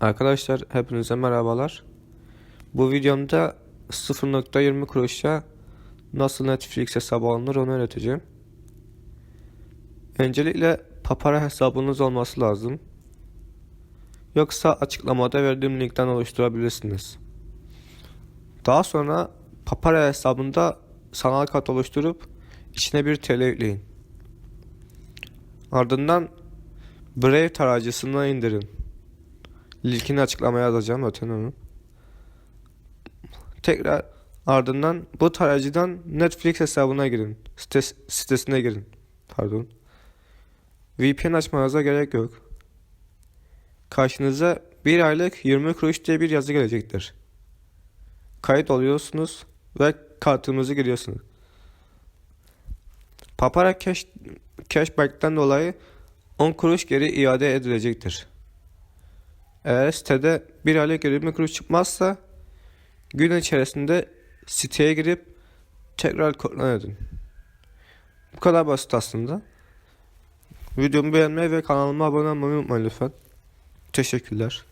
Arkadaşlar hepinize merhabalar. Bu videomda 0.20 kuruşa nasıl Netflix hesabı alınır onu öğreteceğim. Öncelikle Papara hesabınız olması lazım. Yoksa açıklamada verdiğim linkten oluşturabilirsiniz. Daha sonra Papara hesabında sanal kart oluşturup içine bir TL yükleyin. Ardından Brave tarayıcısına indirin. Linkini açıklamaya yazacağım zaten onu. Tekrar ardından bu tarayıcıdan Netflix hesabına girin. Site, sitesine girin. Pardon. VPN açmanıza gerek yok. Karşınıza bir aylık 20 kuruş diye bir yazı gelecektir. Kayıt oluyorsunuz ve kartınızı giriyorsunuz. Papara Cash, Cashback'ten dolayı 10 kuruş geri iade edilecektir. Eğer sitede bir aylık 20 kuruş çıkmazsa gün içerisinde siteye girip tekrar kontrol edin. Bu kadar basit aslında. Videomu beğenmeyi ve kanalıma abone olmayı unutmayın lütfen. Teşekkürler.